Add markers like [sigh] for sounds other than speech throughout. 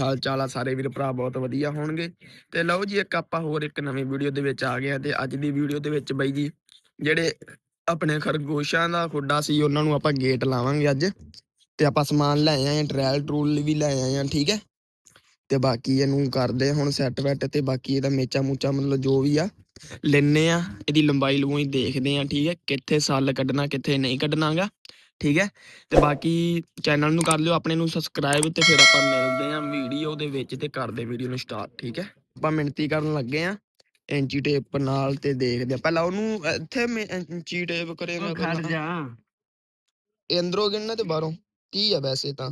ਹਾਲ ਚਾਲ ਆ, ਸਾਰੇ ਵੀਰ ਭਰਾ ਬਹੁਤ ਵਧੀਆ ਹੋਣਗੇ। ਤੇ ਲਓ ਜੀ, ਇੱਕ ਆਪਾਂ ਹੋਰ ਇੱਕ ਨਵੀਂ ਵੀਡੀਓ ਦੇ ਵਿੱਚ ਆ ਗਏ ਆ ਤੇ ਅੱਜ ਦੀ ਵੀਡੀਓ ਦੇ ਵਿੱਚ ਬਾਈ ਜੀ, ਜਿਹੜੇ ਆਪਣੇ ਖਰਗੋਸ਼ਾਂ ਦਾ ਖੁੱਡਾ ਸੀ, ਉਹਨਾਂ ਨੂੰ ਆਪਾਂ ਗੇਟ ਲਾਵਾਂਗੇ ਅੱਜ। ਤੇ ਆਪਾਂ ਸਮਾਨ ਲੈ ਆਏ ਆ ਟ੍ਰਾਇਲ ਟਰੂਲ ਵੀ ਲੈ ਆਏ ਆ, ਠੀਕ ਹੈ? ਤੇ ਬਾਕੀ ਇਹਨੂੰ ਕਰਦੇ ਹੁਣ ਸੈੱਟ ਵੈਟ ਤੇ ਬਾਕੀ ਇਹਦਾ ਮੇਚਾ ਮੂਚਾ ਮਤਲਬ ਜੋ ਵੀ ਆ ਲੈਨੇ ਆ। ਇਹਦੀ ਲੰਬਾਈ ਲੂਈ ਦੇਖਦੇ ਆ, ਠੀਕ ਹੈ? ਕਿੱਥੇ ਸੱਲ ਕੱਢਣਾ, ਕਿੱਥੇ ਨਹੀਂ ਕੱਢਣਾਗਾ। ਠੀਕ ਹੈ? ਤੇ ਬਾਕੀ ਚੈਨਲ ਨੂੰ ਕਰ ਲਿਓ ਆਪਣੇ ਨੂੰ ਸਬਸਕ੍ਰਾਈਬ ਤੇ ਫਿਰ ਆਪਾਂ ਮਿਲਦੇ ਆ ਵੀਡੀਓ ਦੇ ਵਿੱਚ ਤੇ ਕਰਦੇ ਵੀਡੀਓ ਨੂੰ ਸਟਾਰਟ ਠੀਕ ਹੈ? ਆਪਾਂ ਮਿਹਨਤੀ ਕਰਨ ਲੱਗੇ ਆ ਇੰਚੀ ਟੇਪ ਨਾਲ ਤੇ ਦੇਖਦੇ ਆ ਪਹਿਲਾਂ ਉਹਨੂੰ ਇੱਥੇ ਇੰਚੀ ਟੇਪ ਕਰੇਗਾ ਖੜ ਜਾ। ਇਹ ਅੰਦਰੋਂ ਗਿਣਨਾ ਤੇ ਬਾਹਰੋਂ ਕੀ ਆ ਵੈਸੇ ਤਾਂ?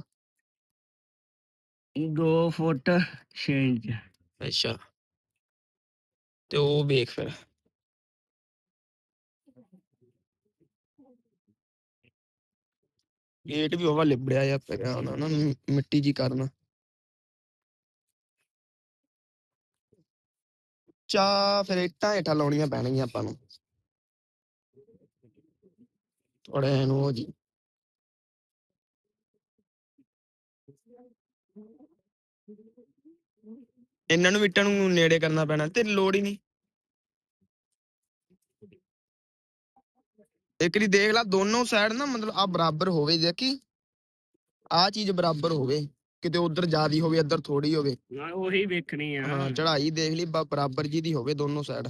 2 ਫੁੱਟ 6 ਇੰਚ। ਅੱਛਾ। ਤੇ ਉਹ ਵੇਖ ਫਿਰ। ਗੇਟ ਵੀ ਉਹ ਲਿਬੜਿਆ ਜਾਂ ਪਿਆ ਉਹਨਾਂ ਨੂੰ ਮਿੱਟੀ ਜੀ ਕਰਨਾ। ਚਾ ਫਿਰ ਇੱਟਾਂ ਹੇਠਾਂ ਲਾਉਣੀਆਂ ਪੈਣਗੀਆਂ ਆਪਾਂ ਨੂੰ। ਥੋੜੇ ਇਹਨੂੰ ਜੀ। ਇਹਨਾਂ ਨੂੰ ਇੱਟਾਂ ਨੂੰ ਨੇੜੇ ਕਰਨਾ ਪੈਣਾ ਤੇ ਲੋੜ ਹੀ ਨਹੀਂ। ਇੱਕ ਵਾਰੀ ਦੇਖ ਲੈ ਦੋਨੋਂ ਸਾਈਡ ਨਾ ਮਤਲਬ ਆ ਬਰਾਬਰ ਹੋਵੇ ਦੇਖੀ? ਆ ਚੀਜ਼ ਬਰਾਬਰ ਹੋਵੇ ਕਿਤੇ ਉਧਰ ਜ਼ਿਆਦੀ ਹੋਵੇ ਇੱਧਰ ਥੋੜੀ ਹੋਵੇ। ਨਾ ਉਹੀ ਵੇਖਣੀ ਆ। ਹਾਂ ਚੜਾਈ ਦੇਖ ਲਈ ਬ- ਬਰਾਬਰ ਜੀ ਦੀ ਹੋਵੇ ਦੋਨੋਂ ਸਾਈਡ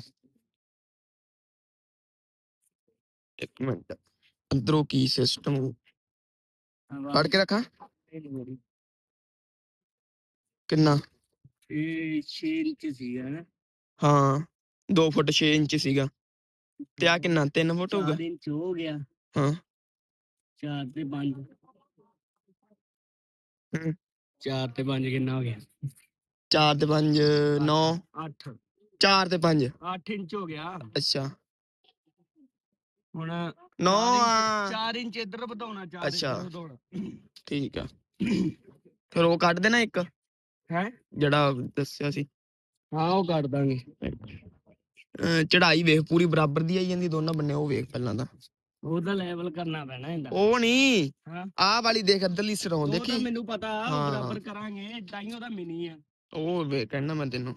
ਇੱਕ ਮਿੰਟ ਅੰਦਰੋਂ ਕੀ ਸਿਸਟਮ ਫੜ ਕੇ ਰੱਖਾਂ? ਕਿੰਨਾ? ਇਹ 6 ਇੰਚ ਸੀਗਾ ਨਾ। ਹਾਂ 2 ਫੁੱਟ 6 ਇੰਚ ਸੀਗਾ। ਤੇ ਆ ਕਿੰਨਾ? 3 ਫੁੱਟ ਹੋਊਗਾ? 4 ਇੰਚ ਹੋ ਗਿਆ। ਹਾਂ। 4 ਤੇ 5 ਹੂੰ। 4 ਤੇ 5 ਕਿੰਨਾ ਹੋ ਗਿਆ? 4 ਤੇ 5 9 8 4 ਤੇ 5 8 ਇੰਚ ਹੋ ਗਿਆ। ਅੱਛਾ। ਹੁਣ 9 4 ਇੰਚ ਇੱਧਰ ਵਧਾਉਣਾ 4 ਇੰਚ ਅੱਛਾ। ਵਧਾਉਣਾ। ਠੀਕ ਆ। ਫਿਰ ਉਹ ਕੱਢ ਦੇਣਾ ਇੱਕ? ਹੈ? ਜਿਹੜਾ ਦੱਸਿਆ ਸੀ। ਹਾਂ ਉਹ ਕੱਢ ਦਾਂਗੇ। ਚੜਾਈ ਵੇਖ ਪੂਰੀ ਬਰਾਬਰ ਦੀ ਆਈ ਜਾਂਦੀ ਦੋਨਾਂ ਬੰਨੇ ਉਹ ਵੇਖ ਪਹਿਲਾਂ ਤਾਂ। ਉਹਦਾ ਲੈਵਲ ਕਰਨਾ ਪੈਣਾ ਇਹਦਾ। ਉਹ ਨਹੀਂ ਹਾਂ। ਆਹ ਵਾਲੀ ਦੇਖ ਅੱਧਰਲੀ ਸਰੋਂ ਉਹ ਦੇਖੀ? ਮੈਨੂੰ ਪਤਾ ਉਹ। ਬਰਾਬਰ ਕਰਾਂਗੇ ਇਦਾਂ ਹੀ ਉਹਦਾ ਮਿਨੀ ਆ। ਉਹ ਵੇ ਕਹਿਣਾ ਮੈਂ ਤੈਨੂੰ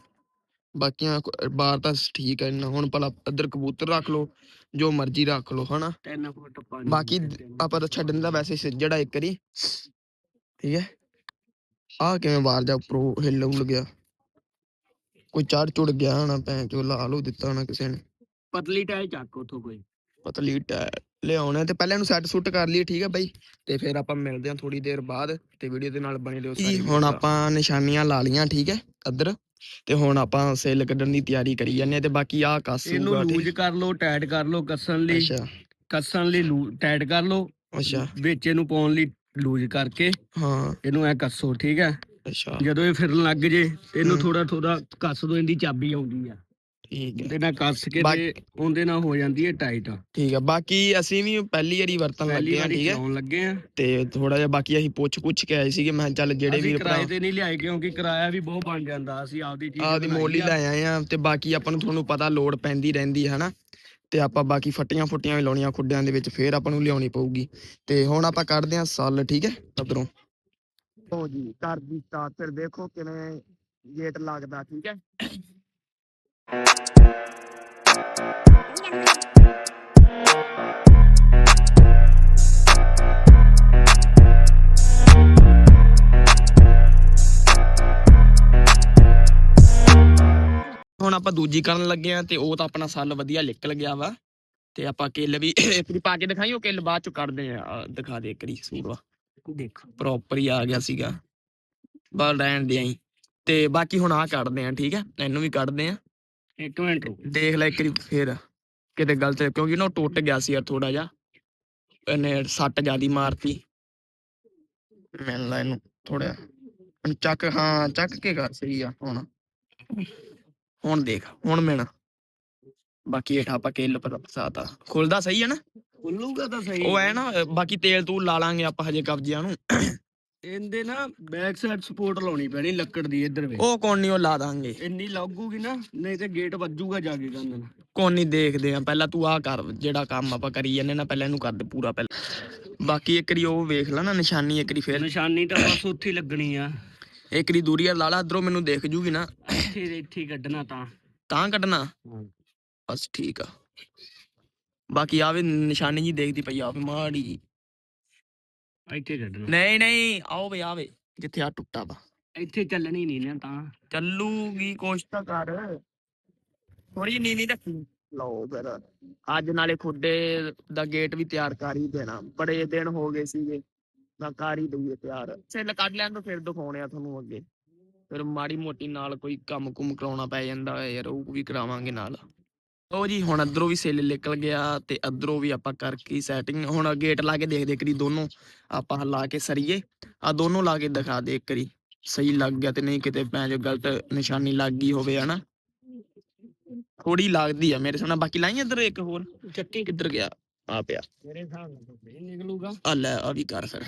ਬਾਕੀਆਂ ਬਾਹਰ ਤਾਂ ਠੀਕ ਹੈ ਨਾ ਹੁਣ ਭਲਾ ਇੱਧਰ ਕਬੂਤਰ ਰੱਖ ਲਓ ਜੋ ਮਰਜ਼ੀ ਰੱਖ ਲਓ ਹਨਾ? 3 ਫੁੱਟ 5 ਬਾਕੀ ਆਪਾਂ ਤਾਂ ਛੱਡਣ ਦਾ ਵੈਸੇ ਸੀ ਜਿਹੜਾ ਇੱਕ ਵਾਰੀ ਠੀਕ ਹੈ? ਆ ਕਿਵੇਂ ਬਾਹਰ ਜਾ ਉੱਪਰੋਂ ਹਿੱਲ ਹੁੱਲ ਗਿਆ। ਕੋਈ ਚੜ ਚੁੜ ਗਿਆ ਹੋਣਾ ਭੈਣ ਚੋ ਲਾ ਲੋ ਦਿੱਤਾ ਹੋਣਾ ਕਿਸੇ ਨੇ। ਪਤਲੀ ਟਾਈ ਚੱਕ ਉਥੋਂ ਕੋਈ। ਪਤਲੀ ਟੈ ਲਿਆਉਣਾ ਤੇ ਪਹਿਲਾਂ ਇਹਨੂੰ ਸੈੱਟ ਸੁੱਟ ਕਰ ਲਈ ਠੀਕ ਹੈ ਬਾਈ? ਤੇ ਫਿਰ ਆਪਾਂ ਮਿਲਦੇ ਹਾਂ ਥੋੜੀ ਦੇਰ ਬਾਅਦ ਤੇ ਵੀਡੀਓ ਦੇ ਨਾਲ ਬਣੇ ਰਹੋ ਸਾਰੀ ਹੁਣ ਆਪਾਂ ਨਿਸ਼ਾਨੀਆਂ ਲਾ ਲੀਆਂ ਠੀਕ ਹੈ ਇੱਧਰ ਤੇ ਹੁਣ ਆਪਾਂ ਸੇਲ ਕੱਢਣ ਦੀ ਤਿਆਰੀ ਕਰੀ ਜਾਂਦੇ ਹਾਂ ਤੇ ਬਾਕੀ ਆ ਕਾਸੂਗਾ ਇਹਨੂੰ ਲੂਜ ਕਰ ਲਓ ਟਾਈਟ ਕਰ ਲਓ ਕੱਸਣ ਲਈ। ਅੱਛਾ। ਕੱਸਣ ਲਈ ਟਾਈਟ ਕਰ ਲਓ। ਅੱਛਾ। ਵਿੱਚ ਇਹਨੂੰ ਪਾਉਣ ਲਈ ਲੂਜ ਕਰਕੇ। ਹਾਂ। ਇਹਨੂੰ ਐ ਕੱਸੋ ਠੀਕ ਹੈ? ਅੱਛਾ। ਜਦੋਂ ਇਹ ਫਿਰਨ ਲੱਗ ਜੇ ਤੇ ਇਹਨੂੰ। ਥੋੜਾ ਥੋੜਾ ਕੱਸ ਦੋ ਇਹਦੀ ਚਾਬੀ ਆਉਂਦੀ ਆ। ਠੀਕ ਹੈ ਨਾਲ ਕੱਸ ਕੇ ਬਾਕੀ- ਤੇ ਉਹਦੇ ਨਾਲ ਹੋ ਜਾਂਦੀ ਹੈ ਟਾਈਟ। ਠੀਕ ਹੈ ਬਾਕੀ ਅਸੀਂ ਵੀ ਪਹਿਲੀ ਵਾਰੀ ਵਰਤਣ ਪਹਿਲੀ ਲੱਗੇ ਆ ਵਾਰੀ ਠੀਕ ਹੈ ਚਲਾਉਣ ਲੱਗੇ ਆ। ਤੇ ਥੋੜਾ ਜਿਹਾ ਬਾਕੀ ਅਸੀਂ ਪੁੱਛ ਪੁੱਛ ਕੇ ਆਏ ਸੀਗੇ ਮੈਂ ਕਿਹਾ ਚੱਲ ਜਿਹੜੇ ਅਸੀਂ ਭਰਾ ਕਿਰਾਏ ਤੇ ਨਹੀਂ ਲਿਆਏ ਕਿਉਂਕਿ ਕਿਰਾਇਆ ਵੀ ਬਹੁਤ ਬਣ ਜਾਂਦਾ ਅਸੀਂ ਆਪਦੀ ਚੀਜ਼ ਬਣਾਈ ਮੋਲੀ ਆ। ਲੈ ਆਏ ਆ ਤੇ ਬਾਕੀ ਆਪਾਂ ਨੂੰ ਤੁਹਾਨੂੰ ਪਤਾ ਲੋਡ ਪੈਂਦੀ ਰਹਿੰਦੀ ਹੈ ਹਨਾ। ਤੇ ਆਪਾਂ ਬਾਕੀ ਫੱਟੀਆਂ ਫੁੱਟੀਆਂ ਵੀ ਲਾਉਣੀਆਂ ਖੁੱਡਿਆਂ ਦੇ ਵਿੱਚ ਫੇਰ ਆਪਾਂ ਨੂੰ ਲਿਆਉਣੀ ਪਊਗੀ। ਤੇ ਹੁਣ ਆਪਾਂ ਕੱਢਦੇ ਆ ਸੱਲ ਠੀਕ ਹੈ ਉਧਰੋਂ ਹੋ ਜੀ ਕਰ ਦੀ ਸਟਾਰਟ ਫਿਰ ਦੇਖੋ ਕਿਵੇਂ ਗੇਟ ਲੱਗਦਾ, ਠੀਕ ਹੈ? ਹੁਣ ਆਪਾਂ ਦੂਜੀ ਕਰਨ ਲੱਗੇ ਆ ਤੇ ਉਹ ਤਾਂ ਆਪਣਾ ਸੱਲ ਵਧੀਆ ਨਿਕਲ ਗਿਆ ਵਾ। ਤੇ ਆਪਾਂ ਕਿੱਲ ਵੀ [coughs] ਇੱਕ ਵਾਰੀ ਪਾ ਕੇ ਦਿਖਾਈ ਕਿੱਲ ਬਾਅਦ ਚ ਕੱਢਦੇ ਆ ਦਿਖਾ ਦੇ ਇੱਕ ਵਾਰੀ ਸੂਰਵਾ ਦੇਖੋ। ਪ੍ਰੋਪਰ ਹੀ ਆ ਗਿਆ ਸੀਗਾ। ਬਸ ਰਹਿਣ ਦੇ ਆਈ ਤੇ ਬਾਕੀ ਹੁਣ ਆ ਕੱਢਦੇ ਆ ਠੀਕ ਹੈ? ਇਹਨੂੰ ਵੀ ਕੱਢਦੇ ਆ ਇੱਕ ਮਿੰਟ ਦੇਖ ਲੈ ਇੱਕ ਵਾਰੀ ਫੇਰ ਕਿਤੇ ਗਲਤ ਕਿਉਂਕਿ ਨਾ ਉਹ ਟੁੱਟ ਗਿਆ ਸੀ ਯਾਰ ਥੋੜਾ ਜਿਹਾ। ਇਹਨੇ ਸੱਟ ਜਿਆਦੀ ਮਾਰਤੀ। ਮਿਲ ਲੈ ਇਹਨੂੰ ਥੋੜਾ ਚੱਕ ਹਾਂ ਚੱਕ ਕੇ ਕਰ ਸਹੀ ਆ ਹੁਣ। ਹੁਣ ਦੇਖ ਹੁਣ ਮਿਣ ਬਾਕੀ ਹੇਠਾਂ ਆਪਾਂ ਕਿੱਲ ਪਰ ਫਸਾਤਾ ਖੁੱਲਦਾ ਸਹੀ ਹੈ ਨਾ? ਖੁੱਲੂਗਾ ਤਾਂ ਸਹੀ ਉਹ ਐ ਨਾ ਬਾਕੀ ਤੇਲ ਤੂਲ ਲਾ ਲਾਂਗੇ ਆਪਾਂ ਹਜੇ ਕਬਜ਼ਿਆਂ ਨੂੰ। ਇਹਦੇ ਨਾ ਬੈਕ ਸਾਈਡ ਸਪੋਰਟ ਲਾਉਣੀ ਪੈਣੀ ਲੱਕੜ ਦੀ ਇੱਧਰ ਵੇ। ਉਹ ਕੋਣ ਨਹੀਂ ਉਹ ਲਾ ਦਾਂਗੇ। ਇੰਨੀ ਲੱਗੂਗੀ ਨਾ ਨਹੀਂ ਤੇ ਗੇਟ ਵੱਜੂਗਾ ਜਾ ਕੇ ਕੰਨ ਨਾਲ। ਨਹੀਂ ਦੇਖਦੇ ਆ ਪਹਿਲਾਂ ਤੂੰ ਆ ਕਰ ਜਿਹੜਾ ਕੰਮ ਆਪਾਂ ਕਰੀ ਜਾਂਦੇ ਨਾ ਪਹਿਲਾਂ ਇਹਨੂੰ ਕਰ ਦੇ ਪੂਰਾ ਪਹਿਲਾਂ। ਬਾਕੀ ਇੱਕ ਵਾਰੀ ਉਹ ਵੇਖ ਲੈ ਨਾ ਨਿਸ਼ਾਨੀ ਇੱਕ ਵਾਰੀ ਫੇਰ। ਨਿਸ਼ਾਨੀ ਤਾਂ ਬਸ ਉੱਥੇ ਹੀ ਲੱਗਣੀ ਆ। ਇੱਕ ਦੀ ਦੂਰੀ ਆ ਲਾਲਾ ਇਧਰੋਂ ਮੈਨੂੰ ਦਿਖ ਜੂਗੀ ਨਾ। ਇੱਥੇ ਇੱਥੇ ਕੱਢਣਾ ਤਾਂ। ਤਾਂ ਕੱਢਣਾ? ਬਸ ਠੀਕ ਆ। ਬਾਕੀ ਆਵੇ ਨਿਸ਼ਾਨੀ ਜੀ ਦੇਖਦੀ ਪਈ ਆਵੇ ਮਾੜੀ ਜੀ ਇੱਥੇ ਕੱਢਣਾ ਨਹੀਂ ਨਹੀਂ ਆਓ ਵੇ ਆਵੇ ਜਿੱਥੇ ਆ ਟੁੱਟਾ ਵਾ। ਇੱਥੇ ਚੱਲਣੀ ਨਹੀਂ ਨਾ ਤਾਂ। ਚੱਲੂਗੀ ਕੋਸ਼ਿਸ਼ ਤਾਂ ਕਰ। ਥੋੜੀ ਨੀਵੀਂ ਰੱਖੀ ਲਓ ਫਿਰ ਅੱਜ ਨਾਲੇ ਖੁੱਡੇ ਦਾ ਗੇਟ ਵੀ ਤਿਆਰ ਕਰ ਹੀ ਦੇਣਾ। ਬੜੇ ਦਿਨ ਹੋ ਗਏ ਸੀਗੇ ਮੈਂ ਕਰ ਹੀ ਦਈਏ ਤਿਆਰ। ਛਿੱਲ ਕੱਢ ਲੈਣ ਤੋਂ ਫਿਰ ਦਿਖਾਉਣੇ ਆ ਤੁਹਾਨੂੰ ਅੱਗੇ। ਫਿਰ ਮਾੜੀ ਮੋਟੀ ਨਾਲ ਕੋਈ ਕੰਮ ਕੁਮ ਕਰਾਉਣਾ ਪੈ ਜਾਂਦਾ ਹੈ ਯਾਰ ਉਹ ਵੀ ਕਰਾਵਾਂਗੇ ਨਾਲ। ਉਹ ਜੀ ਹੁਣ ਅੰਦਰੋਂ ਵੀ ਸੇਲ ਨਿਕਲ ਗਿਆ ਤੇ ਅੰਦਰੋਂ ਵੀ ਆਪਾਂ ਕਰਕੇ ਸੈਟਿੰਗ ਹੁਣ ਗੇਟ ਲਾ ਕੇ ਦੇਖਦੇ ਕਰੀ ਦੋਨੋਂ ਆਪਾਂ ਲਾ ਕੇ ਸਰੀਏ। ਆ ਦੋਨੋਂ ਲਾ ਕੇ ਦਿਖਾ ਦੇ ਇੱਕ ਵਾਰੀ। ਸਹੀ ਲੱਗ ਗਿਆ ਤੇ ਨਹੀਂ ਕਿਤੇ ਭੈਣ ਜੋ ਗਲਤ ਨਿਸ਼ਾਨੀ ਲੱਗ ਗਈ ਹੋਵੇ ਹਨਾ। ਥੋੜੀ ਲੱਗਦੀ ਆ ਮੇਰੇ ਸਾਹਮਣੇ। ਬਾਕੀ ਲਾਈ ਇੱਧਰ ਇੱਕ ਹੋਰ। ਚੱਕੀ। ਕਿੱਧਰ ਗਿਆ? ਆ ਪਿਆ। ਮੇਰੇ ਹਿਸਾਬ ਨਾਲ ਨਿਕਲੂਗਾ। ਆ ਲੈ ਆ ਵੀ ਕਰ ਫਿਰ।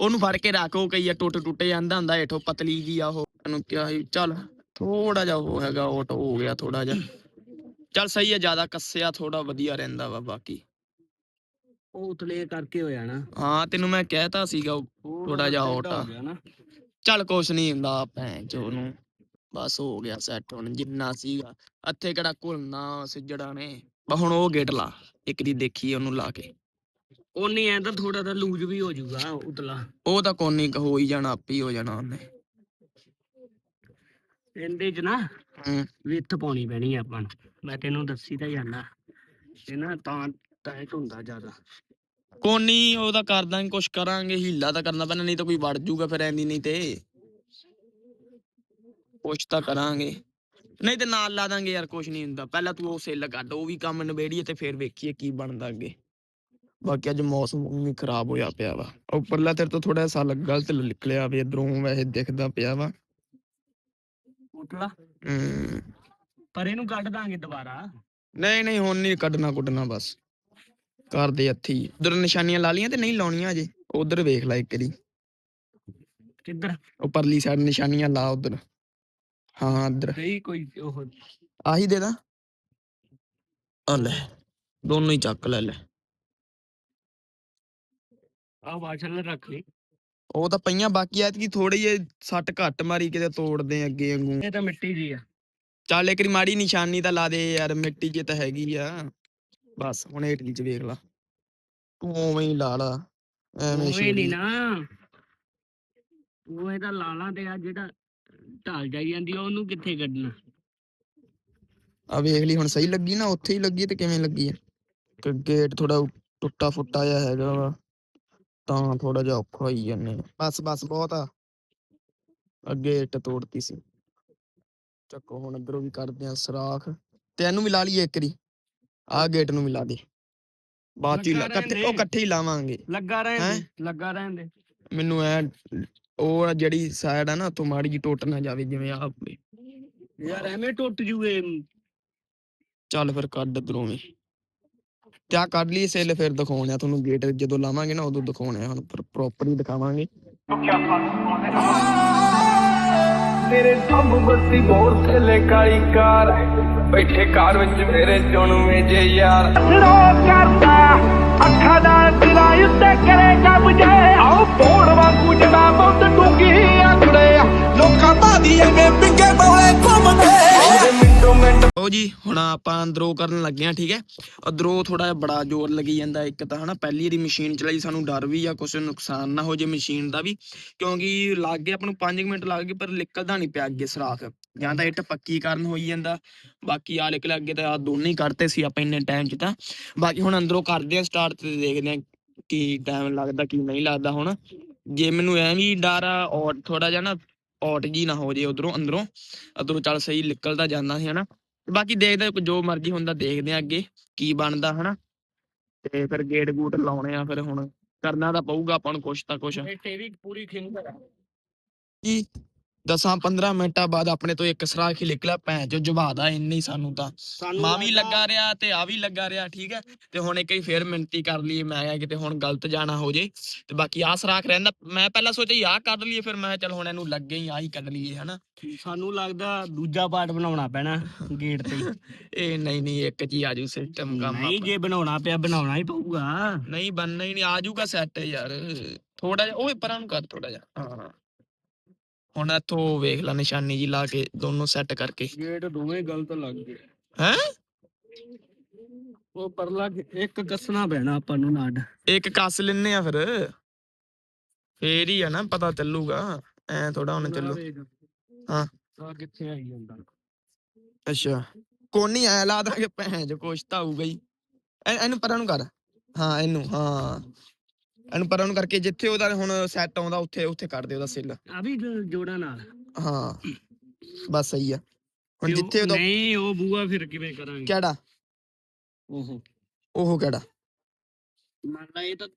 ਉਹਨੂੰ ਫੜ ਕੇ ਰੱਖੋ ਕਈ ਆ ਟੁੱਟ ਟੁੱਟ ਜਾਂਦਾ ਹੁੰਦਾ ਏਠੋ ਪਤਲੀ ਜੀ ਆ ਉਹ। ਇਹਨੂੰ ਕਿਹਾ ਚੱਲ ਥੋੜਾ ਜਿਹਾ ਉਹ ਹੈਗਾ ਓਟ ਹੋ ਗਿਆ ਥੋੜਾ ਜਿਹਾ। ਚੱਲ ਸਹੀ ਆ ਜ਼ਿਆਦਾ ਕੱਸਿਆ ਥੋੜਾ ਵਧੀਆ ਰਹਿੰਦਾ ਵਾ ਬਾਕੀ। ਉਹ ਉਤਲੇ ਕਰਕੇ ਹੋਇਆ ਨਾ ਹਾਂ ਤੈਨੂੰ ਮੈਂ ਕਹਿਤਾ ਸੀਗਾ ਥੋੜਾ ਜਿਹਾ। ਹੋ ਗਿਆ ਨਾ। ਚੱਲ ਕੁਛ ਨਹੀਂ ਹੁੰਦਾ ਭੈਣ ਚੋ ਨੂੰ ਬਸ ਹੋ ਗਿਆ ਸੈੱਟ ਹੁਣ ਜਿੰਨਾ ਸੀਗਾ। ਇੱਥੇ ਕਿਹੜਾ ਘੁਲਣਾ ਸਿੱਜੜਾ ਨੇ। ਬਸ ਹੁਣ ਉਹ ਗੇਟ ਲਾ ਇੱਕ ਦੀ ਦੇਖੀ ਉਹਨੂੰ ਲਾ ਕੇ। ਉਹ ਨਹੀਂ ਐ ਤਾਂ ਥੋੜਾ ਤਾਂ ਲੂਜ ਵੀ ਹੋ ਜਾਊਗਾ ਉਤਲਾ। ਉਹ ਤਾਂ ਕੋਨੀ ਹੋ ਹੀ ਜਾਣਾ ਆਪੇ ਹੀ ਹੋ ਜਾਣਾ ਉਹਨੇ। ਇਹਦੇ ਚ ਨਾ ਹੂੰ। ਵਿੱਥ ਪਾਉਣੀ ਪੈਣੀ ਆ ਆਪਾਂ ਨੂੰ। ਮੈਂ ਤੈਨੂੰ ਦੱਸੀ ਤਾਂ ਜਾਣਾ ਇਹ ਨਾ ਤਾਂ ਟਾਈਟ ਹੁੰਦਾ ਜ਼ਿਆਦਾ। ਕੋਨੀ ਉਹਦਾ ਕਰ ਦਾਂਗੇ ਕੁਛ ਕਰਾਂਗੇ। ਹੀਲਾ ਤਾਂ ਕਰਨਾ ਪੈਣਾ ਨਹੀਂ ਤਾਂ ਕੋਈ ਵੜ ਜੂਗਾ ਫਿਰ ਐਂਦੀ ਨਹੀਂ ਤੇ। ਕੁਛ ਤਾਂ ਕਰਾਂਗੇ। ਨਹੀਂ ਤੇ ਨਾਲ ਲਾ ਦਾਂਗੇ ਯਾਰ ਕੁਛ ਨਹੀਂ ਹੁੰਦਾ। ਪਹਿਲਾਂ ਤੂੰ ਉਹ ਸੇਲ ਕੱਢ ਉਹ ਵੀ ਕੰਮ ਨਿਬੇੜੀਏ ਤੇ ਫਿਰ ਵੇਖੀਏ ਕੀ ਬਣਦਾ ਅੱਗੇ। ਬਾਕੀ ਅੱਜ ਮੌਸਮ ਵੀ ਖਰਾਬ ਹੋਇਆ ਪਿਆ ਵਾ। ਉੱਪਰਲਾ ਤੇਰੇ ਤੋਂ ਥੋੜਾ ਜਿਹਾ ਸਾਲ ਗਲਤ ਨਿਕਲਿਆ ਵੀ ਇਧਰੋਂ ਵੈਸੇ ਦਿਖਦਾ ਪਿਆ ਵਾ। ਉਤਲਾ ਹਮ, ਪਰ ਇਹਨੂੰ ਕੱਢ ਦਾਂਗੇ ਦੁਬਾਰਾ। ਨਹੀਂ ਨਹੀਂ ਹੁਣ ਨਹੀਂ ਕੱਢਣਾ ਕੁੱਢਣਾ ਬਸ। ਕਰਦੇ ਹੱਥੀ। ਉਧਰ ਨਿਸ਼ਾਨੀਆਂ ਲਾ ਲੀਆਂ ਤੇ ਨਹੀਂ ਲਾਉਣੀਆਂ ਅਜੇ। ਉਧਰ ਵੇਖ ਲੈ ਇੱਕ ਵਾਰੀ ਕਿੱਧਰ? ਉਹ ਪਰਲੀ ਸਾਈਡ ਨਿਸ਼ਾਨੀਆਂ ਲਾ ਉਧਰ। ਹਾਂ ਉਧਰ ਗਈ ਕੋਈ ਉਹ ਆਹੀ ਦੇ ਦਾਂ। ਆ ਲੈ ਦੋਨੋਂ ਹੀ ਚੱਕ ਲੈ ਲੈ। ਆ ਵਾਸ਼ਲ ਰੱਖ ਲਈ। ਉਹ ਤਾਂ ਪਈਆਂ ਬਾਕੀ ਐਤਕੀ ਥੋੜੀ ਜਿਹੀ ਸੱਟ ਘੱਟ ਮਾਰੀ ਕਿਤੇ ਤੋੜਦੇ ਅੱਗੇ ਵਾਂਗੂ। ਇਹ ਤਾਂ ਮਿੱਟੀ ਦੀ ਆ। ਚੱਲ ਇੱਕ ਮਾੜੀ ਨਿਸ਼ਾਨੀ ਤਾਂ ਲਾ ਦੇ ਯਾਰ ਮਿੱਟੀ 'ਚ ਤਾਂ ਹੈਗੀ ਆ। ਬਸ ਹੁਣ ਹੇਠਲੀ 'ਚ ਵੇਖ ਲਾ। ਤੂੰ ਉਵੇਂ ਹੀ ਲਾ ਲਾ ਐਵੇਂ ਉਹ ਨਹੀਂ। ਨਾ। ਉਹ ਇਹਦਾ ਲਾਲਾਂ ਤੇ ਆ ਜਿਹੜਾ ਢਾਲ ਜਾਈ ਜਾਂਦੀ ਆ ਉਹਨੂੰ ਕਿੱਥੇ ਕੱਢਣਾ? ਆ ਵੇਖ ਲਈ ਹੁਣ ਸਹੀ ਲੱਗੀ ਨਾ ਉੱਥੇ ਹੀ ਲੱਗੀ ਤੇ ਕਿਵੇਂ ਲੱਗੀ ਆ? ਕਿ ਗੇਟ ਥੋੜਾ ਟੁੱਟਾ ਫੁੱਟਾ ਜਿਹਾ ਹੈਗਾ ਵਾ। ਤਾਂ ਥੋੜਾ ਜਿਹਾ ਔਖਾ ਹੀ ਜਾਂਦੇ ਆ। ਬਸ ਬਸ ਬਹੁਤ ਆ। ਅੱਗੇ ਇੱਟ ਤੋੜਤੀ ਸੀ। ਚੱਕੋ ਹੁਣ ਅੰਦਰੋਂ ਵੀ ਕਰਦੇ ਆ ਸਰਾਖ। ਤੇ ਇਹਨੂੰ ਵੀ ਲਾ ਲਈਏ ਇੱਕ ਵਾਰੀ। ਆਹ ਗੇਟ ਨੂੰ ਵੀ ਲਾ ਦੇ। ਬਾਅਦ ਚ ਹੀ ਲਾ- ਲੱਗਾ ਇਕੱਠੇ ਉਹ ਰਹਿਣ। ਇਕੱਠੇ ਹੀ ਲਾਵਾਂਗੇ। ਲੱਗਾ ਰਹਿਣ ਹੈਂ? ਦੇ ਲੱਗਾ ਰਹਿਣ ਦੇ ਮੈਨੂੰ ਐ ਉਹ ਆ ਜਿਹੜੀ ਸਾਈਡ ਆ ਨਾ ਉੱਥੋਂ ਮਾੜੀ ਜੀ ਟੁੱਟ ਨਾ ਜਾਵੇ ਜਿਵੇਂ ਆ ਯਾਰ ਐਵੇਂ ਟੁੱਟ ਜੂਏ। ਚੱਲ ਫਿਰ ਕੱਢ ਦਰੋਂ ਵੀ ਤੇ ਆ ਕੱਢ ਲਈ ਸੇਲ ਫਿਰ ਦਿਖਾਉਣੇ ਤੁਹਾਨੂੰ ਗੇਟ ਜਦੋਂ ਲਾਵਾਂਗੇ ਨਾ ਉਦੋਂ ਦਿਖਾਉਣੇ ਹੁਣ ਪ੍ਰੋਪਰ ਹੀ ਦਿਖਾਵਾਂਗੇ। ਤੇਰੇ ਥੰਬ ਬੱਤੀ ਬੋਰ ਥੱਲੇ ਕਾਲੀ ਕਾਰ ਬੈਠੇ ਕਾਰ ਵਿੱਚ ਮੇਰੇ ਚੁਣਵੇਂ ਜੇ ਯਾਰ। ਰੋ ਕਰਦਾ ਅੱਖਾਂ ਦਾ ਦਿਲਾਂ ਉੱਤੇ ਕਰੇ ਕਬਜੇ ਆਓ ਪੋੜ ਵਾਂਗੂ ਜੜਾ ਮੁੱਦ ਡੂੰਗੀ ਆਖੜੇ ਲੋਕਾਂ ਬਾਦੀ ਐਵੇਂ ਜੀ, ਹੁਣ ਆਪਾਂ ਅੰਦਰੋਂ ਕਰਨ ਲੱਗੇ ਆ ਠੀਕ ਹੈ? ਅੰਦਰੋਂ ਥੋੜਾ ਜਿਹਾ ਬੜਾ ਜ਼ੋਰ ਲੱਗੀ ਜਾਂਦਾ ਇੱਕ ਤਾਂ, ਹਨਾ? ਪਹਿਲੀ ਵਾਰੀ ਮਸ਼ੀਨ ਚਲਾਈ, ਸਾਨੂੰ ਡਰ ਵੀ ਆ ਕੁਛ ਨੁਕਸਾਨ ਨਾ ਹੋ ਜੇ ਮਸ਼ੀਨ ਦਾ ਵੀ, ਕਿਉਂਕਿ ਲੱਗ ਗਏ ਆਪਾਂ ਨੂੰ 5 ਮਿੰਟ ਲੱਗ ਗਏ, ਪਰ ਨਿਕਲਦਾ ਨਹੀਂ ਪਿਆ ਅੱਗੇ ਸਰਾਖ। ਜਾਂ ਤਾਂ ਇੱਟ ਪੱਕੀ ਕਰਨ ਹੋਈ ਜਾਂਦਾ, ਬਾਕੀ ਆ ਨਿਕਲ ਅੱਗੇ ਤਾਂ ਆ ਦੋਨੇ ਹੀ ਕਰਤੇ ਸੀ ਆਪਾਂ ਇੰਨੇ ਟਾਈਮ 'ਚ ਤਾਂ। ਬਾਕੀ ਹੁਣ ਅੰਦਰੋਂ ਕਰਦੇ ਆ ਸਟਾਰਟ ਤੇ ਦੇਖਦੇ ਆ ਕੀ ਟਾਈਮ ਲੱਗਦਾ, ਕੀ ਨਹੀਂ ਲੱਗਦਾ ਹੁਣ। ਜੇ ਮੈਨੂੰ ਐ ਵੀ ਡਰ ਆ, ਔਰ ਥੋੜਾ ਜਿਹਾ ਨਾ, ਔਟ ਜੀ ਨਾ ਹੋ ਜੇ ਉਧਰੋਂ, ਅੰਦਰੋਂ ਅਦਰੋਂ ਚੱਲ ਸਹੀ ਨਿਕਲਦਾ ਜਾਂਦਾ ਸੀ, ਹਨਾ? ਬਾਕੀ ਦੇਖਦੇ ਆ, ਜੋ ਮਰਜ਼ੀ ਹੁੰਦਾ ਦੇਖਦੇ ਆ ਅੱਗੇ ਕੀ ਬਣਦਾ ਹਨਾ? ਤੇ ਫਿਰ ਗੇਟ ਗੂਟ ਲਾਉਣੇ ਆ ਫਿਰ ਹੁਣ ਕਰਨਾ ਤਾਂ ਪਊਗਾ ਆਪਾਂ ਨੂੰ ਕੁਛ ਤਾਂ ਕੁਛ। ਇਹ ਵੀ ਪੂਰੀ ਖਿੰਗ ਜੀ 10 15 ਮਿੰਟਾਂ ਬਾਅਦ ਆਪਣੇ ਤੋਂ ਇੱਕ ਸਰਾਖ ਹੀ ਨਿਕਲਿਆ ਭੈਣ ਜੋ ਜਵਾਦਾ ਇੰਨੀ ਸਾਨੂੰ ਤਾਂ। ਮਾਂ ਵੀ ਲੱਗਾ ਰਿਹਾ ਤੇ ਆ ਵੀ ਲੱਗਾ ਰਿਹਾ ਠੀਕ ਹੈ? ਤੇ ਹੁਣ ਇੱਕ ਹੀ ਫੇਰ ਮਿੰਤੀ ਕਰ ਲਈ ਮੈਂ ਕਿਹਾ ਕਿਤੇ ਹੁਣ ਗਲਤ ਜਾਣਾ ਹੋ ਜੇ। ਤੇ ਬਾਕੀ ਆ ਸਰਾਖ ਰਹਿੰਦਾ ਮੈਂ ਪਹਿਲਾਂ ਸੋਚਿਆ ਆਹ ਕੱਢ ਲਈਏ ਫਿਰ ਮੈਂ ਚੱਲ ਹੁਣ ਇਹਨੂੰ ਲੱਗੇ ਹੀ ਆਹੀ ਕੱਢ ਲਈਏ ਹਨਾ? ਸਾਨੂੰ ਲੱਗਦਾ ਦੂਜਾ ਪਾਰਟ ਬਣਾਉਣਾ ਪੈਣਾ ਗੇਟ ਤੇ। ਇਹ ਨਹੀਂ ਨਹੀਂ ਇੱਕ ਹੀ ਆਜੂ ਸਿਸਟਮ ਕੰਮ ਨਹੀਂ। ਜੇ ਬਣਾਉਣਾ ਪਿਆ ਬਣਾਉਣਾ ਹੀ ਪਊਗਾ। ਨਹੀਂ ਬੰਨਣਾ ਹੀ ਨਹੀਂ ਆਜੂਗਾ ਸੈੱਟ ਯਾਰ। ਥੋੜਾ ਜਿਹਾ ਓਏ ਪਰਾਂ ਨੂੰ ਕਰ ਥੋੜਾ ਜਿਹਾ। ਹਾਂ। ਹੁਣ ਇੱਥੋਂ ਵੇਖ ਲੈ ਨਿਸ਼ਾਨੀ ਜੀ ਲਾ ਕੇ ਦੋਨੋਂ ਸੈੱਟ ਕਰਕੇ। ਗੇਟ ਦੋਵੇਂ ਗਲਤ ਲੱਗ ਗਏ। ਹੈ? ਉਹ ਪਰਲਾ ਇੱਕ ਕੱਸਣਾ ਪੈਣਾ ਆਪਾਂ ਨੂੰ ਨਾਡ ਇੱਕ ਕੱਸ ਲੈਨੇ ਆ ਫਿਰ। ਫੇਰ ਹੀ ਆ ਨਾ ਪਤਾ ਚੱਲੂਗਾ। ਐ ਥੋੜਾ ਹੁਣ ਚੱਲੂ। ਹਾਂ। ਆ ਕਿੱਥੇ ਆਈ ਜਾਂਦਾ। ਅੱਛਾ। ਕੋਨੀ ਐ ਲਾ ਦਾਂਗੇ ਭੈਣ ਜੋ ਕੁਛ ਤਾਂ ਹੋਊਗਾ ਹੀ। ਇਹਨੂੰ ਪਰਾਂ ਨੂੰ ਕਰ। ਹਾਂ ਇਹਨੂੰ ਹਾਂ। ਇਹਨੂੰ ਪਰਾਂ ਨੂੰ ਕਰਕੇ ਜਿੱਥੇ ਉਹਦਾ ਹੁਣ ਸੈੱਟ ਆਉਂਦਾ ਉੱਥੇ ਉੱਥੇ ਕਰ ਦੇ ਉਹਦਾ ਸਿੱਲ। ਆ ਵੀ ਜ- ਜੋੜਾ ਨਾਲ। ਹਾਂ ਬਸ ਸਹੀ ਆ। ਹੁਣ ਤੇ ਉਹ- ਜਿੱਥੇ ਉਹਦਾ ਨਹੀਂ ਉਹ ਬੂਆ ਫਿਰ ਕਿਵੇਂ ਕਰਾਂਗੇ? ਕਿਹੜਾ? ਉਹ। ਉਹ ਕਿਹੜਾ? ਮੰਨ ਲਾ ਇਹ ਤਾਂ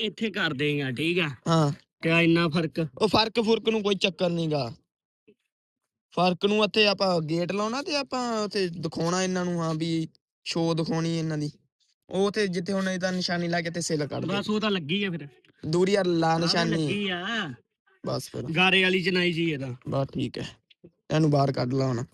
ਇੱਥੇ ਕਰ ਦੇਗਾ ਠੀਕ ਆ। ਹਾਂ। ਕਿਆ ਇੰਨਾ ਫ਼ਰਕ? ਉਹ ਫ਼ਰਕ ਫੁਰਕ ਨੂੰ ਕੋਈ ਚੱਕਰ ਨਹੀਂਗਾ ਫ਼ਰਕ ਨੂੰ ਇੱਥੇ ਆਪਾਂ ਗੇਟ ਲਾਉਣਾ ਤੇ ਆਪਾਂ ਉੱਥੇ ਦਿਖਾਉਣਾ ਇਹਨਾਂ ਨੂੰ ਹਾਂ ਵੀ ਸ਼ੋਅ ਦਿਖਾਉਣੀ ਇਹਨਾਂ ਦੀ। ਉਹ ਤੇ ਜਿੱਥੇ ਹੁਣ ਇਹਦਾ ਨਿਸ਼ਾਨੀ ਲਾ ਕੇ ਤੇ ਸਿੱਲ ਕੱਢ ਦੇ। ਬਸ ਉਹ ਤਾਂ ਲੱਗੀ ਆ ਫਿਰ। ਦੂਰੀ ਯਾਰ ਲਾ ਨਿਸ਼ਾਨੀ। ਲੱਗੀ ਆ। ਬਸ ਫਿਰ। ਗਾਰੇ ਵਾਲੀ ਚਨਾਈ ਸੀ ਇਹਦਾ। ਬਸ ਠੀਕ ਹੈ। ਇਹਨੂੰ ਬਾਹਰ ਕੱਢ ਲਾ ਹੁਣ।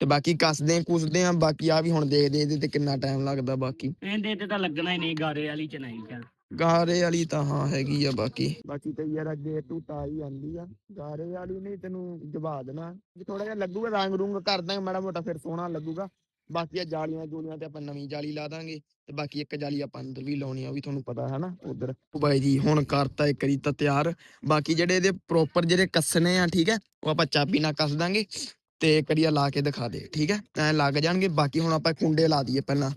ਤੇ ਬਾਕੀ ਕੱਸਦੇ ਆ ਕੁਸਦੇ ਆ ਬਾਕੀ ਆ ਵੀ ਹੁਣ ਦੇਖਦੇ ਇਹਦੇ ਤੇ ਕਿੰਨਾ ਟਾਈਮ ਲੱਗਦਾ ਬਾਕੀ। ਇਹਦੇ ਤੇ ਤਾਂ ਲੱਗਣਾ ਹੀ ਨਹੀਂ ਗਾਰੇ ਵਾਲੀ ਚਨਾਈ ਚ ਗਾਰੇ ਵਾਲੀ ਤਾਂ ਹਾਂ ਹੈਗੀ ਆ ਬਾਕੀ। ਬਾਕੀ ਤੇ ਯਾਰ ਅੱਗੇ ਤੂੰ ਤਾਈ ਆਂਦੀ ਆ। ਗਾਰੇ ਵਾਲੀ ਨਹੀਂ ਤੈਨੂੰ ਜਵਾ ਦੇਣਾ। ਥੋੜਾ ਜਿਹਾ ਲੱਗੂਗਾ ਰੰਗ ਰੂੰਗ ਕਰ ਦਾਂਗੇ ਮਾੜਾ ਮੋਟਾ ਫਿਰ ਸੋਹਣਾ ਲੱਗੂਗਾ। ਬਾਕੀ ਆ ਜਾਲੀਆਂ ਜੂਲੀਆਂ ਤੇ ਆਪਾਂ ਨਵੀਂ ਜਾਲੀ ਲਾ ਦਾਂਗੇ ਤੇ ਬਾਕੀ ਇੱਕ ਜਾਲੀ ਆਪਾਂ ਅੰਦਰ ਵੀ ਲਾਉਣੀ ਆ ਉਹ ਵੀ ਤੁਹਾਨੂੰ ਪਤਾ ਹੈ ਨਾ ਉਧਰ। ਉਹ ਬਾਈ ਜੀ ਹੁਣ ਕਰਤਾ ਇੱਕ ਵਾਰੀ ਤਾਂ ਤਿਆਰ। ਬਾਕੀ ਜਿਹੜੇ ਇਹਦੇ ਪ੍ਰੋਪਰ ਜਿਹੜੇ ਕੱਸਣੇ ਆ ਠੀਕ ਹੈ ਉਹ ਆਪਾਂ ਚਾਬੀ ਨਾਲ ਕੱਸ ਦਾਂਗੇ ਤੇ ਕੜੀਆ ਲਾ ਕੇ ਦਿਖਾ ਦੇ ਠੀਕ ਹੈ ਐ ਲੱਗ ਜਾਣਗੇ। ਬਾਕੀ ਹੁਣ ਆਪਾਂ ਕੁੰਡੇ ਲਾ ਦਈਏ ਪਹਿਲਾਂ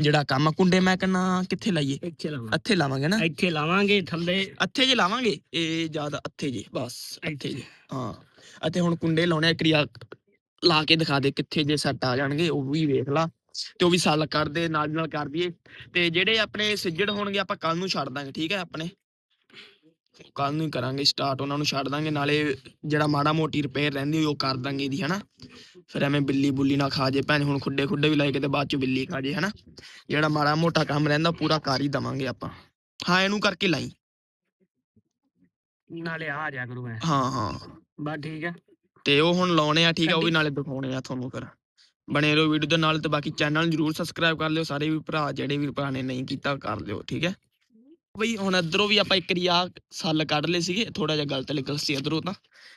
ਜਿਹੜਾ ਕੰਮ ਆ, ਕੁੰਡੇ ਮੈਂ ਕਹਿੰਦਾ ਕਿੱਥੇ ਲਾਈਏ? ਇੱਥੇ ਲਾਵਾਂ ਇੱਥੇ ਲਾਵਾਂਗੇ ਨਾ? ਇੱਥੇ ਲਾਵਾਂਗੇ ਥੱਲੇ। ਅੱਥੇ ਜੇ ਲਾਵਾਂਗੇ ਇਹ ਜ਼ਿਆਦਾ ਅੱਥੇ ਜੇ ਬਸ ਇੱਥੇ ਜੇ ਹਾਂ। ਅਤੇ ਹੁਣ ਕੁੰਡੇ ਲਾਉਣੇ ਆ ਕਿਰਿਆ ਲਾ ਕੇ ਦਿਖਾ ਦੇ ਕਿੱਥੇ ਜੇ ਸੈੱਟ ਆ ਜਾਣਗੇ ਉਹ ਵੀ ਵੇਖ ਲਾ। ਤੇ ਉਹ ਵੀ ਸੱਲ ਕਰ ਦੇ ਨਾਲ ਦੀ ਨਾਲ ਕਰ ਦਈਏ। ਤੇ ਜਿਹੜੇ ਆਪਣੇ ਸਿੱਜੜ ਹੋਣਗੇ ਆਪਾਂ ਕੱਲ ਨੂੰ ਛੱਡ ਦਾਂਗੇ ਠੀਕ ਹੈ ਆਪਣੇ? ਕੱਲ ਨੂੰ ਹੀ ਕਰਾਂਗੇ ਸਟਾਰਟ ਉਹਨਾਂ ਨੂੰ ਛੱਡ ਦਾਂਗੇ ਨਾਲੇ ਜਿਹੜਾ ਮਾੜਾ ਮੋਟੀ ਰਿਪੇਅਰ ਰਹਿੰਦੀ ਉਹ ਕਰ ਦਾਂਗੇ ਇਹਦੀ ਹਨਾ? ਫਿਰ ਐਵੇਂ ਬਿੱਲੀ ਬੁੱਲੀ ਨਾ ਖਾ ਜੇ ਭੈਣ ਹੁਣ ਖੁੱਡੇ ਖੁੱਡੇ ਵੀ ਲਾਏ ਕਿਤੇ ਬਾਅਦ ਚ ਬਿੱਲੀ ਖਾ ਜੇ ਹਨਾ? ਜਿਹੜਾ ਮਾੜਾ ਮੋਟਾ ਕੰਮ ਰਹਿੰਦਾ ਪੂਰਾ ਕਰ ਹੀ ਦਵਾਂਗੇ ਆਪਾਂ। ਹਾਂ ਇਹਨੂੰ ਕਰਕੇ ਲਾਈ। ਨਾਲੇ ਆ ਜਾ ਕਰੂ ਮੈਂ। ਹਾਂ ਹਾਂ। ਬਸ ਠੀਕ ਆ ਤੇ ਉਹ ਹੁਣ ਲਾਉਣੇ ਆ ਠੀਕ ਆ ਉਹ ਵੀ। ਨਾਲੇ ਦਿਖਾਉਣੇ ਆ ਤੁਹਾਨੂੰ ਫਿਰ। ਬਣੇ ਰਹੋ ਵੀਡੀਓ ਦੇ ਨਾਲ ਤੇ ਬਾਕੀ ਚੈਨਲ ਜਰੂਰ ਸਬਸਕ੍ਰਾਈਬ ਕਰ ਲਿਓ ਸਾਰੇ ਵੀ ਭਰਾ ਜਿਹੜੇ ਵੀ ਭਰਾ ਨੇ ਨਹੀਂ ਕੀਤਾ ਕਰ ਲਿਓ ਠੀਕ ਹੈ। ਬਈ ਹੁਣ ਇਧਰੋਂ ਵੀ ਆਪਾਂ ਇੱਕ ਰਿਆ ਸੱਲ ਕੱਢ ਲਏ ਸੀਗੇ ਥੋੜਾ ਜਿਹਾ ਗਲਤ ਨਿਕਲ ਸੀ ਇਧਰੋਂ ਤਾਂ।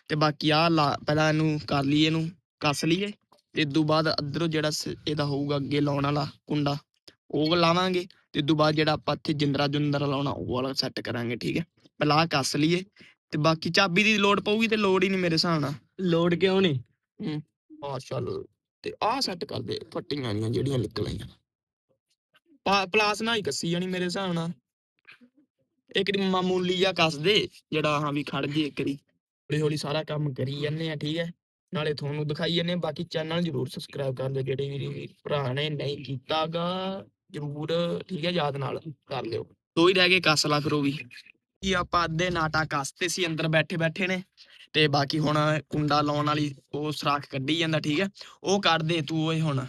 ਤੇ ਬਾਕੀ ਆ ਪਹਿਲਾਂ ਇਹਨੂੰ ਕਰ ਲਈਏ ਇਹਨੂੰ ਕੱਸ ਲਈਏ ਤੇ ਇਦੋਂ ਬਾਅਦ ਇਧਰੋਂ ਜਿਹੜਾ ਇਹਦਾ ਹੋਊਗਾ ਅੱਗੇ ਲਾਉਣ ਵਾਲਾ ਕੁੰਡਾ ਉਹ ਲਾਵਾਂਗੇ। ਤੇ ਇਦੋਂ ਬਾਅਦ ਜਿਹੜਾ ਆਪਾਂ ਇੱਥੇ ਜਿੰਦਰਾ ਜੁੰਦਰਾ ਲਾਉਣਾ ਉਹ ਵਾਲਾ ਸੈੱਟ ਕਰਾਂਗੇ ਠੀਕ ਹੈ। ਪਹਿਲਾਂ ਕੱਸ ਲਈਏ ਤੇ ਬਾਕੀ ਚਾਬੀ ਦੀ ਲੋੜ ਪਊਗੀ ਤੇ ਲੋੜ ਹੀ ਨਹੀਂ ਮੇਰੇ ਹਿਸਾਬ ਨਾਲ। ਲੋਡ ਕਿਉਂ ਨਹੀਂ? ਆ ਚੱਲ ਤੇ ਆਹ ਸੈੱਟ ਕਰ ਦੇ ਫੱਟੀਆਂ ਜੀਆਂ ਜਿਹੜੀਆਂ ਨਿਕਲ ਆਈਆਂ। ਪਲਾਸ ਨਾਲ ਹੀ ਕੱਸੀ ਜਾਣੀ ਮੇਰੇ ਹਿਸਾਬ ਨਾਲ। ਇੱਕ ਦੀ ਮਾਮੂਲੀ ਜਿਹਾ ਕੱਸ ਦੇ ਜਿਹੜਾ ਹਾਂ ਵੀ ਖੜ ਜੇ ਇੱਕ ਦੀ ਹੌਲੀ ਹੌਲੀ ਸਾਰਾ ਕੰਮ ਕਰੀ ਜਾਂਦੇ ਆ ਠੀਕ ਹੈ। ਨਾਲੇ ਤੁਹਾਨੂੰ ਦਿਖਾਈ ਜਾਂਦੇ ਆ ਬਾਕੀ ਚੈਨਲ ਜਰੂਰ ਸਬਸਕ੍ਰਾਈਬ ਕਰ ਲਿਓ ਜਿਹੜੇ ਵੀ ਭਰਾ ਨੇ ਨਹੀਂ ਕੀਤਾਗਾ ਜਰੂਰ ਠੀਕ ਹੈ ਯਾਦ ਨਾਲ ਕਰ ਲਿਓ। ਦੋ ਹੀ ਰਹਿ ਗਏ ਕੱਸ ਲਾ ਫਿਰ ਉਹ ਵੀ। ਕੀ ਆਪਾਂ ਅੱਧੇ ਨਾਟਾ ਕੱਸਤੇ ਸੀ ਅੰਦਰ ਬੈਠੇ ਬੈਠੇ ਨੇ ਤੇ ਬਾਕੀ ਹੁਣ ਕੁੰਡਾ ਲਾਉਣ ਵਾਲੀ ਉਹ ਸਰਾਖ ਕੱਢੀ ਜਾਂਦਾ ਠੀਕ ਹੈ? ਉਹ ਕੱਢ ਦੇ ਤੂੰ ਓਏ ਹੁਣ।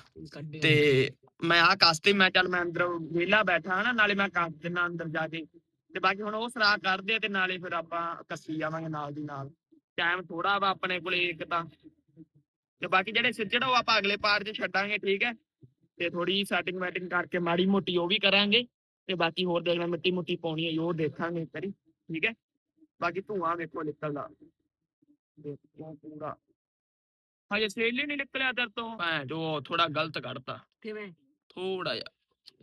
ਤੇ ਮੈਂ ਆ ਕੱਸਤੇ ਮੈਂ ਚੱਲ ਮੈਂ ਅੰਦਰ ਵਿਹਲਾ ਬੈਠਾ ਨਾ ਨਾਲੇ ਮੈਂ ਕੱਸ ਦਿਨਾ ਅੰਦਰ ਜਾ ਕੇ। ਤੇ ਬਾਕੀ ਹੁਣ ਉਹ ਸਰਾਖ ਕੱਢਦੇ ਤੇ ਨਾਲੇ ਫਿਰ ਆਪਾਂ ਕੱਸੀ ਜਾਵਾਂਗੇ ਨਾਲ ਦੀ ਨਾਲ। ਟਾਈਮ ਥੋੜਾ ਵਾ ਆਪਣੇ ਕੋਲੇ ਇੱਕ ਤਾਂ। ਤੇ ਬਾਕੀ ਜਿਹੜੇ ਸਿੱਜੜ ਉਹ ਆਪਾਂ ਅਗਲੇ ਪਾਰਟ 'ਚ ਛੱਡਾਂਗੇ ਠੀਕ ਹੈ? ਤੇ ਥੋੜੀ ਸੈਟਿੰਗ ਵੈਟਿੰਗ ਕਰਕੇ ਮਾੜੀ ਮੋਟੀ ਉਹ ਵੀ ਕਰਾਂਗੇ। ਤੇ ਬਾਕੀ ਹੋਰ ਦੇਖਣਾ ਮਿੱਟੀ ਮੁੱਟੀ ਪਾਉਣੀ ਹੈ ਉਹ ਦੇਖਾਂਗੇ ਇੱਕ ਵਾਰੀ। ਠੀਕ ਹੈ? ਬਾਕੀ ਧੂਆਂ ਵੇਖੋ ਨਿਕਲਦਾ। ਦੇਖੋ ਪੂਰਾ। ਹਜੇ ਸੇਲ ਹੀ ਨਹੀਂ ਨਿਕਲਿਆ ਦਰ ਤੋਂ। ਐ ਜੋ ਥੋੜਾ ਗਲਤ ਕੱਢਤਾ। ਕਿਵੇਂ? ਥੋੜਾ ਜਿਹਾ।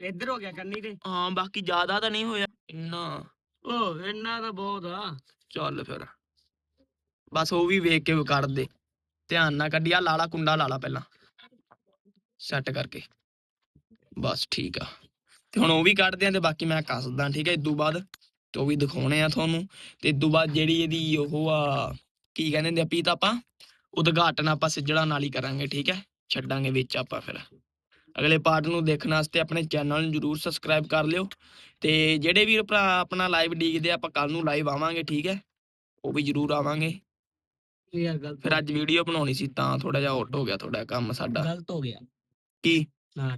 ਇੱਧਰ ਹੋ ਗਿਆ ਕੰਨੀ ਤੇ? ਹਾਂ ਬਾਕੀ ਜ਼ਿਆਦਾ ਤਾਂ ਨਹੀਂ ਹੋਇਆ। ਇੰਨਾ। ਉਹ ਇੰਨਾ ਤਾਂ ਬਹੁਤ ਆ। ਚੱਲ ਫਿਰ। ਬਸ ਉਹ ਵੀ ਵੇਖ ਕੇ ਕੱਢ ਦੇ। ਧਿਆਨ ਨਾਲ ਕੱਢਿਆ ਲਾਲਾ ਕੁੰਡਾ ਲਾਲਾ ਪਹਿਲਾਂ। ਸੈੱਟ ਕਰਕੇ। ਬਸ ਠੀਕ ਆ। ਤੇ ਹੁਣ ਉਹ ਵੀ ਕੱਢਦੇ ਆ ਤੇ ਬਾਕੀ ਮੈਂ ਕੱਸਦਾ ਠੀਕ ਹੈ? ਇਦੋਂ ਬਾਅਦ ਉਹ ਵੀ ਦਿਖਾਉਣੇ ਆ ਤੁਹਾਨੂੰ। ਤੇ ਇਦੋਂ ਬਾਅਦ ਜਿਹੜੀ ਇਹਦੀ ਉਹ ਆ ਕੀ ਕਹਿੰਦੇ ਹੁੰਦੇ ਆ ਪੀਤ ਆਪਾਂ? ਉਦਘਾਟਨ ਆਪਾਂ ਸਿੱਜੜਾ ਨਾਲ ਹੀ ਕਰਾਂਗੇ ਠੀਕ ਹੈ? ਛੱਡਾਂਗੇ ਵਿੱਚ ਆਪਾਂ ਫਿਰ। ਅਗਲੇ ਪਾਰਟ ਨੂੰ ਦੇਖਣ ਵਾਸਤੇ ਆਪਣੇ ਚੈਨਲ ਨੂੰ ਜਰੂਰ ਸਬਸਕ੍ਰਾਈਬ ਕਰ ਲਿਓ। ਤੇ ਜਿਹੜੇ ਵੀਰ ਭਰਾ ਆਪਣਾ ਲਾਈਵ ਡੀਕਦੇ ਆਪਾਂ ਕੱਲ ਨੂੰ ਲਾਈਵ ਆਵਾਂਗੇ ਠੀਕ ਹੈ? ਉਹ ਵੀ ਜਰੂਰ ਆਵਾਂਗੇ। ਇਹ ਯਾਰ ਗਲਤ ਫਿਰ ਅੱਜ ਵੀਡੀਓ ਬਣਾਉਣੀ ਸੀ ਤਾਂ ਥੋੜਾ ਜਿਹਾ ਆਊਟ ਹੋ ਗਿਆ ਥੋੜਾ ਕੰਮ ਸਾਡਾ। ਗਲਤ ਹੋ ਗਿਆ। ਕੀ? ਨਾ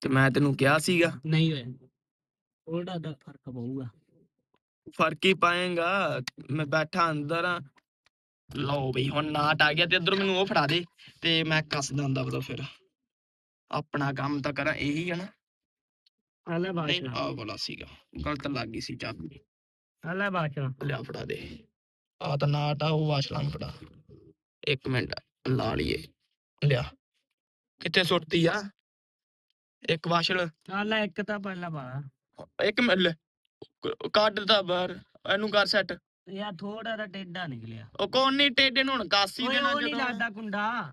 ਤੇ ਮੈਂ ਤੈਨੂੰ ਕਿਹਾ ਸੀਗਾ। ਨਹੀਂ ਹੋਇਆ। ਉਹਦਾ ਦਾ ਫ਼ਰਕ ਪਊਗਾ। ਫ਼ਰਕ ਹੀ ਪਾਏਗਾ। ਮੈਂ ਬੈਠਾ ਅੰਦਰ ਆ। ਲਓ ਬਈ ਹੁਣ ਨਾਟ ਆ ਗਿਆ ਤੇ ਇਧਰ ਮੈਨੂੰ ਉਹ ਫੜਾ ਦੇ ਤੇ ਮੈਂ ਕੱਸ ਦਿੰਦਾ ਉਹਦਾ ਫਿਰ। ਆਪਣਾ ਕੰਮ ਤਾਂ ਕਰਾਂ ਇਹੀ ਹੈ ਨਾ। ਹਲੇ ਬਾਸ਼ਾ ਆਹ ਵਾਲਾ ਸੀਗਾ। ਗਲਤ ਲੱਗ ਗਈ ਸੀ ਚਾਬੀ। ਹਲੇ ਬਾਸ਼ਾ ਲਿਆ ਫੜਾ ਦੇ। ਆ ਤਾਂ ਨਾਟ ਆ ਉਹ ਵਾਸ਼ਲਾਂ ਨੂੰ ਫੜਾ। ਇੱਕ ਮਿੰਟ ਲਾ ਲਈਏ। ਲਿਆ। ਕਿੱਥੇ ਸੁੱਟਤੀ ਆ? ਇੱਕ ਵਾਸ਼ਲ। ਚੱਲ ਇੱਕ ਤਾਂ ਪਹਿਲਾਂ ਪਾ। ਇੱਕ ਮਿੰਟ ਕੱਢ ਦਾ ਬਾਹਰ ਇਹਨੂੰ ਕਰ ਸੈੱਟ ਯਾਰ ਥੋੜਾ ਜਿਹਾ ਟੇਢਾ ਨਿਕਲਿਆ। ਉਹ ਕੋਣ ਨਹੀਂ ਟੇਡੇ ਨੂੰ ਹੁਣ ਕਾਸੀ ਦੇਣਾ ਉਹ ਨਹੀਂ ਜਦੋਂ ਲੱਗਦਾ ਕੁੰਡਾ।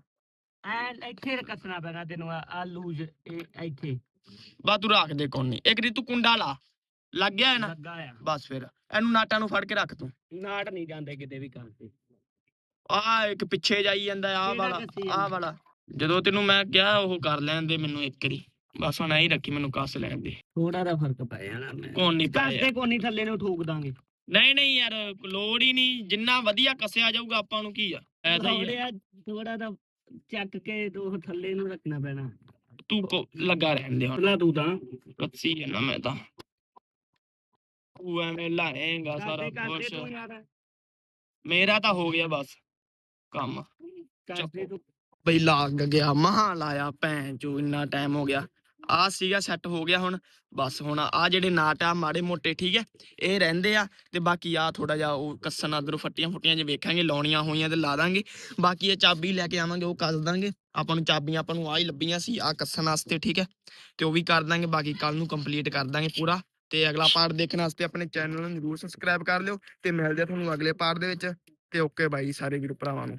ਐ ਇੱਥੇ ਕੱਸਣਾ ਪੈਣਾ ਤੈਨੂੰ ਆ ਲੂਜ ਇੱਥੇ। ਬਾ ਤੂੰ ਰੱਖ ਦੇ ਕੋਣ ਨਹੀਂ ਇੱਕ ਰੀ ਤੂੰ ਕੁੰਡਾ ਲਾ। ਲੱਗ ਗਿਆ ਹੈ ਨਾ? ਬਸ ਫਿਰ ਇਹਨੂੰ ਨਾਟਾਂ ਨੂੰ ਫੜ ਕੇ ਰੱਖ ਤੂੰ। ਨਾਟ ਨਹੀਂ ਜਾਂਦੇ ਕਿਤੇ ਵੀ ਕਰਦੇ ਆ ਇੱਕ ਪਿੱਛੇ ਜਾਈ ਜਾਂਦਾ ਆ ਵਾਲਾ ਆ ਜਾਂਦਾ? ਵਾਲਾ। ਜਦੋਂ ਤੈਨੂੰ ਮੈਂ ਕਿਹਾ ਉਹ ਕਰ ਲੈਣ ਦੇ ਮੈਨੂੰ ਇੱਕ ਰੀ ਬਸ ਹੁਣ ਐਂ ਰੱਖੀ ਮੈਨੂੰ ਕੱਸ ਲੈਣ ਦੇ। ਥੋੜਾ ਜਿਹਾ ਫ਼ਰਕ ਪੈ ਜਾਣਾ ਮੈਂ। ਕੋਣ ਨਹੀਂ ਪਾਇਆ ਕੱਸਦੇ ਕੋਨੀ ਥੱਲੇ ਨੂੰ ਠੋਕ ਦਾਂਗੇ। ਨਹੀਂ ਨਹੀਂ ਯਾਰ ਲੋੜ ਹੀ ਨਹੀਂ। ਜਿੰਨਾ ਵਧੀਆ ਕੱਸਿਆ ਜਾਊਗਾ ਆਪਾਂ ਨੂੰ ਕੀ ਆ? ਐਸਾ ਹੀ ਆ। ਥੋੜਾ ਥੋੜਾ ਜਿਹਾ ਚੱਕ ਕੇ ਉਹ ਥੱਲੇ ਨੂੰ ਰੱਖਣਾ ਪੈਣਾ। ਤੂੰ ਕੋ- ਲੱਗਾ ਰਹਿਣ ਦੇ ਹੁਣ। ਪਹਿਲਾਂ ਤੂੰ ਤਾਂ। ਕੱਸੀ ਹੈ ਨਾ ਮੈਂ ਤਾਂ। ਤੂੰ ਐਵੇਂ ਲਾਏਗਾ ਸਾਰਾ ਕਰਦੇ ਕਰਦੇ ਤੂੰ ਕੁਛ ਯਾਰ? ਮੇਰਾ ਤਾਂ ਹੋ ਗਿਆ ਬਸ। ਕੰਮ। ਕਰਦੇ ਤੂੰ? ਬਈ ਲੱਗ ਗਿਆ। ਮਹਾ ਲਾਇਆ ਭੈਣ ਚੋ ਇੰਨਾ ਟਾਈਮ ਹੋ ਗਿਆ। ਆ ਸੀਗਾ ਸੈੱਟ ਹੋ ਗਿਆ ਹੁਣ। ਬਸ ਹੁਣ ਆ ਜਿਹੜੇ ਨਾਟ ਆ ਮਾੜੇ ਮੋਟੇ, ਠੀਕ ਹੈ? ਇਹ ਰਹਿੰਦੇ ਆ ਤੇ ਬਾਕੀ ਆ ਥੋੜਾ ਜਿਹਾ ਉਹ ਕੱਸਣ ਅਦਰੋਂ ਫੱਟੀਆਂ ਫੁੱਟੀਆਂ ਜੇ ਵੇਖਾਂਗੇ, ਲਾਉਣੀਆਂ ਹੋਈਆਂ ਤੇ ਲਾ ਦਾਂਗੇ। ਬਾਕੀ ਇਹ ਚਾਬੀ ਲੈ ਕੇ ਆਵਾਂਗੇ, ਉਹ ਕੱਸ ਦਾਂਗੇ। ਆਪਾਂ ਨੂੰ ਚਾਬੀਆਂ, ਆਪਾਂ ਨੂੰ ਆ ਹੀ ਲੱਭੀਆਂ ਸੀ ਆ ਕੱਸਣ ਵਾਸਤੇ, ਠੀਕ ਹੈ? ਤੇ ਉਹ ਵੀ ਕਰ ਦਾਂਗੇ, ਬਾਕੀ ਕੱਲ ਨੂੰ ਕੰਪਲੀਟ ਕਰ ਦਾਂਗੇ ਪੂਰਾ। ਤੇ ਅਗਲਾ ਪਾਰਟ ਦੇਖਣ ਵਾਸਤੇ ਆਪਣੇ ਚੈਨਲ ਨੂੰ ਜਰੂਰ ਸਬਸਕ੍ਰਾਈਬ ਕਰ ਲਿਓ ਤੇ ਮਿਲਦੇ ਆ ਤੁਹਾਨੂੰ ਅਗਲੇ ਪਾਰਟ ਦੇ ਵਿੱਚ। ਤੇ ਓਕੇ ਬਾਈ ਸਾਰੇ ਵੀਰ ਭਰਾਵਾਂ ਨੂੰ।